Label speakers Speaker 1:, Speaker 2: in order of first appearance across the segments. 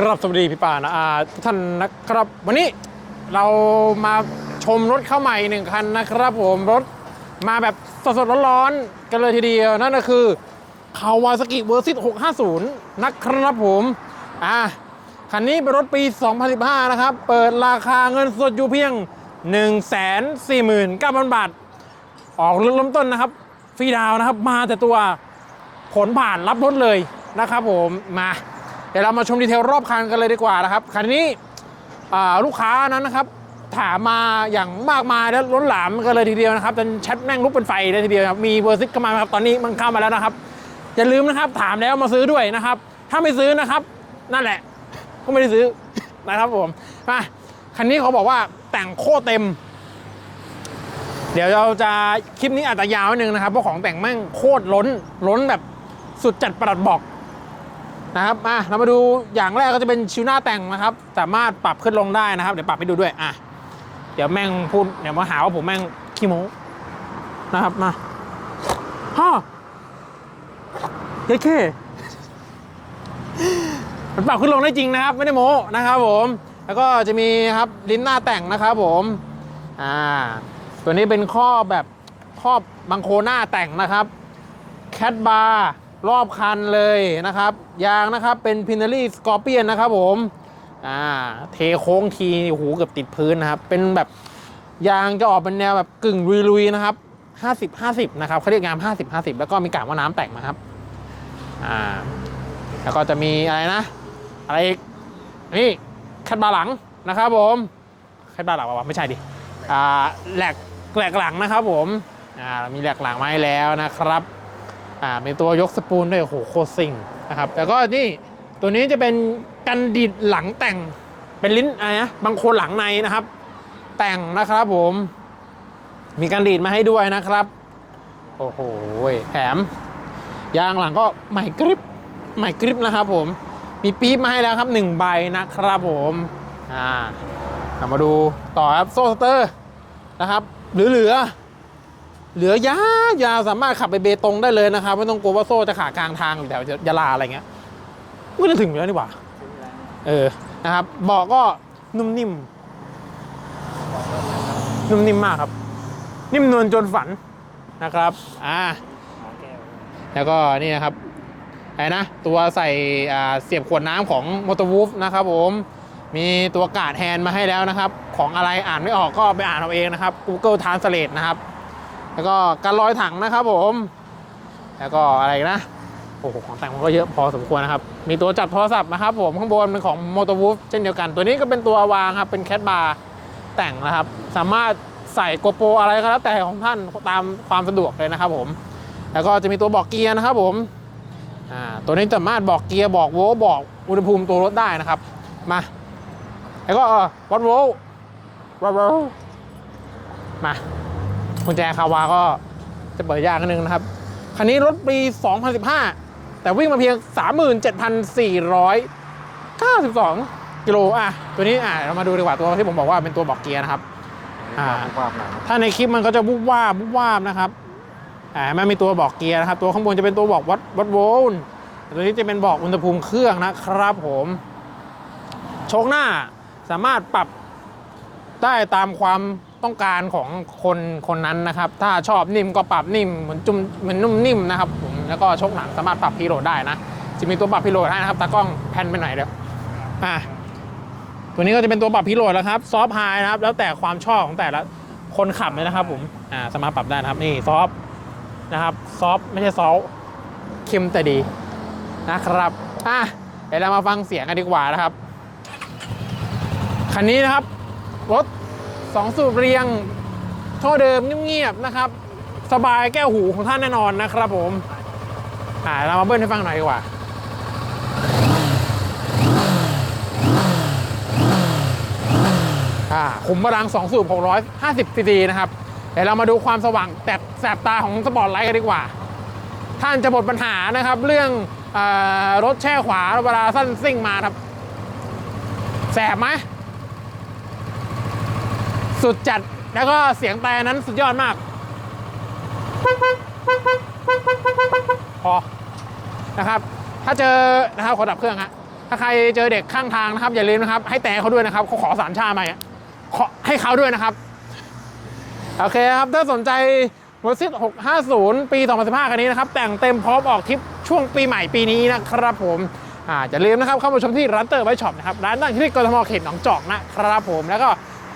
Speaker 1: ครับสวัสดีพี่ป่านะอาทุกท่านนะครับ วันนี้เรามาชมรถเข้าใหม่หนึ่งคันนะครับผมรถมาแบบสดๆร้อนๆกันเลยทีเดียวนั่นก็คือคาวาซากิเวอร์ซิต650 นะครับผมอ่าคันนี้เป็นรถปี 2015 นะครับ เปิดราคาเงินสดอยู่เพียง 149,000 บาท ออกรถเริ่มต้นนะครับฟรีดาวน์นะครับ มาแต่ตัวผลผ่านรับรถเลยนะครับผมมา เดี๋ยวเรามาชมดีเทลรอบคันกันเลยดีกว่านะครับคันนี้ลูกค้านั้นนะครับถามมาอย่างมากมายแล้วล้นหลามกันเลยทีเดียวนะครับจนแชทแม่งลุกเป็นไฟเลยทีเดียวครับมีเบอร์ซิกเข้ามาครับตอนนี้มันเข้ามาแล้วนะครับอย่าลืมนะครับถามแล้วมาซื้อด้วยนะครับ ถ้าไม่ซื้อนะครับ นั่นแหละ ก็ไม่ได้ซื้อนะครับผมมาคันนี้เขาบอกว่าแต่งโคตรเต็ม เดี๋ยวเราจะคลิปนี้อาจจะยาวนิดนึงนะครับเพราะของแต่งแม่งโคตรล้นล้นแบบสุดจัดประหลัดบอก นะครับอะเรามาดูอย่างแรกก็จะเป็นชิวหน้าแต่งนะครับ สามารถปรับขึ้นลงได้นะครับ เดี๋ยวปรับให้ดูด้วยอะเดี๋ยวแม่งพูดเดี๋ยวมาหาว่าผมแม่งขี้โม้นะครับมาฮ่าเย้เคมันปรับขึ้นลงได้จริงนะครับ ไม่ได้โม้นะครับผม แล้วก็จะมีครับลิ้นหน้าแต่งนะครับผมอ่าตัวนี้เป็นข้อบแบบครอบบังโคหน้าแต่งนะครับแคทบาร์ รอบคันเลยนะครับ ยางนะครับเป็นพินารีสกอร์เปียนนะครับผมอ่าเทโค้งทีโอ้โหเกือบติดพื้นนะครับ เป็นแบบยางจะออกเป็นแนวแบบกึ่งลุยๆนะครับ50 50นะครับเขาเรียกงาม 50 50 แล้วก็มีกากว่าน้ำแต่งนะครับอ่าแล้วก็จะมีอะไรนะ อะไรอีกนี่แคทบาหลังนะครับผมแคทบาหลังวะไม่ใช่ดิอ่าแหลกแหลกหลังนะครับผมอ่ามีแหลกหลังมาให้แล้วนะครับ อ่ามีตัวยกสปูนด้วยโอ้โหโคตรซิ่งนะครับแล้วก็นี่ตัวนี้จะเป็นกันดิดหลังแต่งเป็นลิ้นอะไรนะบางโคนหลังในนะครับ แต่งนะครับผมมีกันดีดมาให้ด้วยนะครับ โอ้โหแถมยางหลังก็ใหม่กริปใหม่กริปนะครับผมมีปี๊บมาให้แล้วครับหนึ่งใบนะครับผมอ่ามาดูต่อครับโซ่สเตอร์นะครับ เหลือเหลือ เหลือยาวยาวสามารถขับไปเบตงได้เลยนะครับ ไม่ต้องกลัวว่าโซ่จะขาดกลางทางอยู่แถวยะลาอะไรเงี้ยไม่จะถึงอยู่แล้วนี่หว่า เออ นะครับเบาะก็นุ่มนิ่ม นุ่มนิ่มมากครับ นิ่มนวลจนฝันนะครับ อ่า แล้วก็นี่นะครับไอ้นะตัวใส่อ่าเสียบขวดน้ำของมอเตอร์วูฟนะครับผม มีตัวกาดแฮนด์มาให้แล้วนะครับ ของอะไรอ่านไม่ออกก็ไปอ่านเอาเองนะครับ Google Translate นะครับ แล้วก็การลอยถังนะครับผม แล้วก็อะไรนะโอ้โหของแต่งมันก็เยอะพอสมควรนะครับ มีตัวจับโทรศัพท์นะครับผมข้างบนเป็นของ m o t o w o o f เช่นเดียวกัน ตัวนี้ก็เป็นตัววางครับ เป็นแคทบาร์แต่งนะครับ สามารถใส่โกโปรอะไรก็แล้วแต่ของท่านตามความสะดวกเลยนะครับผม แล้วก็จะมีตัวบอกเกียร์นะครับผมตัวนี้สามารถบอกเกียร์บอกโวล์บอกอุณหภูมิตัวรถได้นะครับ มา แล้วก็วัดโวลวัดโวลมา กุญแจคาวาก็จะเปิดยากนิดนึงนะครับ คันนี้รถปี 2015 แต่วิ่งมาเพียง 37,492 กิโลอะ ตัวนี้อะเรามาดูดีกว่าตัวที่ผมบอกว่าเป็นตัวบอกเกียร์นะครับอ่า
Speaker 2: ความหนา
Speaker 1: ถ้าในคลิปมันก็จะวุบวาบวุบวาบนะครับอ่ามันมีตัวบอกเกียร์นะครับ ตัวข้างบนจะเป็นตัวบอกวัดวัดโวลต์ตัวนี้จะเป็นบอกอุณหภูมิเครื่องนะครับผมโชคหน้าสามารถปรับได้ตามความ ต้องการของคนคนนั้นนะครับ ถ้าชอบนิ่มก็ปรับนิ่มเหมือนจุ่มเหมือนนุ่มนิ่มนะครับผมแล้วก็โชคหลังสามารถปรับพีโหลดได้นะ จะมีตัวปรับพีโหลดให้นะครับตากล้องแพนไปหน่อยเดี๋ยวอะตัวนี้ก็จะเป็นตัวปรับพีโหลดแล้วครับซอฟต์ไฮนะครับ แล้วแต่ความชอบของแต่ละคนขับเลยนะครับผมอ่าสามารถปรับได้นะครับนี่ซอฟนะครับซอฟไม่ใช่ซอลเค็มแต่ดีนะครับอะเดี๋ยวเรามาฟังเสียงกันดีกว่านะครับคันนี้นะครับรถ สองสูบเรียงท่อเดิมเงียบๆนะครับ สบายแก้วหูของท่านแน่นอนนะครับผมอ่าเรามาเบิ้ลให้ฟังหน่อยดีกว่าอ่าขุมพลัง 2 สูบ 650ซีซีนะครับเดี๋ยวเรามาดูความสว่างแตบแสบตาของสปอร์ตไลท์กันดีกว่า ท่านจะหมดปัญหานะครับ เรื่องอรถแช่ขวาเวลาสั้นซิ่งมาครับ แสบไหม สุดจัดแล้วก็เสียงแต่นั้นสุดยอดมาก พอนะครับ ถ้าเจอนะครับขอดับเครื่องฮะถ้าใครเจอเด็กข้างทางนะครับ อย่าลืมนะครับ ให้แต่เขาด้วยนะครับเขาขอสามชามาอ่ขอให้เขาด้วยนะครับ โอเคครับ ถ้าสนใจมอเตอร์ไซค์650 ปี 2015 คันนี้นะครับ แต่งเต็มพร้อมออกทริปช่วงปีใหม่ปีนี้นะครับผมอ่าอย่าลืมนะครับเข้ามาชมที่ร้านเตอร์ไวช็อปนะครับ ร้านตั้งที่กรทมเขตหนองจอกนะครับผมแล้วก็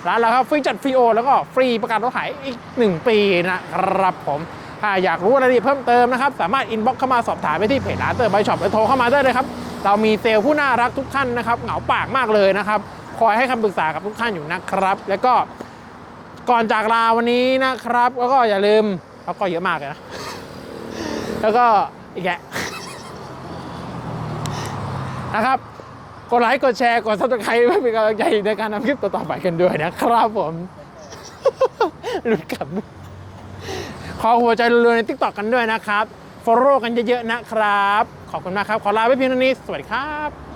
Speaker 1: ร้านเราครับฟรีจัดฟรีโอแล้วก็ฟรีประกันรถขายอีก 1 ปีนะครับผมถ้าอยากรู้รายละเอียดเพิ่มเติมนะครับ สามารถอินบ็อกเข้ามาสอบถามไปที่เพจร้านเตอร์ไบช็อปหรือโทรเข้ามาได้เลยครับ เรามีเซลล์ผู้น่ารักทุกท่านนะครับเหงาปากมากเลยนะครับ คอยให้คำปรึกษากับทุกท่านอยู่นะครับ แล้วก็ก่อนจากลาวันนี้นะครับ แล้วก็อย่าลืมแล้วก็เยอะมากเลยนะ แล้วก็อีกแกะนะครับ กดไลค์กดแชร์กดซับสไครต์เพื่อเป็นกำลังใจในการทำคลิปต่อๆไปกันด้วยนะครับผมหลุดกับขอหัวใจรัวๆในทิกตอกกันด้วยนะครับ ฟอลโล่กันเยอะๆนะครับ ขอบคุณมากครับ ขอลาไปเพียงเท่านี้ สวัสดีครับ